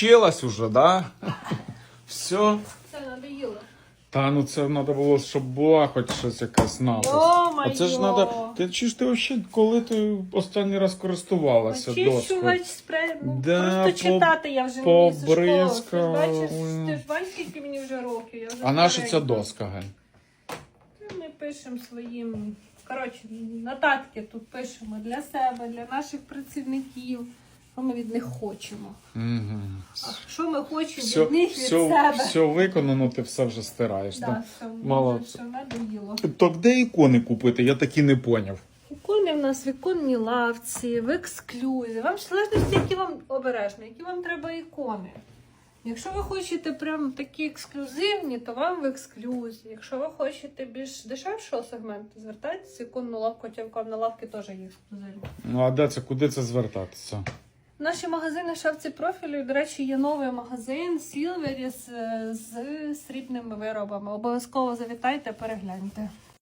Вчилась уже, да? Все. Це надоїло. Та ну це треба було, щоб була хоч щось якась напис. Йо-моє! А це ж треба. Ти чи ж ти взагалі, коли ти останній раз користувалася доскою? Очищувач спрей. Ну, Да, просто по- читати я вже не зі школи. Ти ж побризкала, бачиш, ти ж бачиш, скільки мені вже років. Я вже А наша ця доска, Галь? Ми пишемо своїм. Коротше, нотатки тут пишемо для себе, для наших працівників. Що ми від них хочемо. Угу. А що ми хочемо Все, від них від все, себе. все виконано, ти все вже стираєш. Да, так? все, Мало вже все надоїло. Так де ікони купити? Я таки не поняв. Ікони в нас в іконній лавці, в ексклюзі. Вам залежності, які вам обережно, які вам треба ікони. Якщо ви хочете прям такі ексклюзивні, то вам в ексклюзі. Якщо ви хочете більш дешевшого сегменту, звертайтеся в іконну лавку, хоча в іконні лавки теж є ексклюзивні. Ну а де це, куди це звертатися? Наші магазини шапці профілю, до речі, є новий магазин Silvery з, з срібними виробами. Обов'язково завітайте, перегляньте.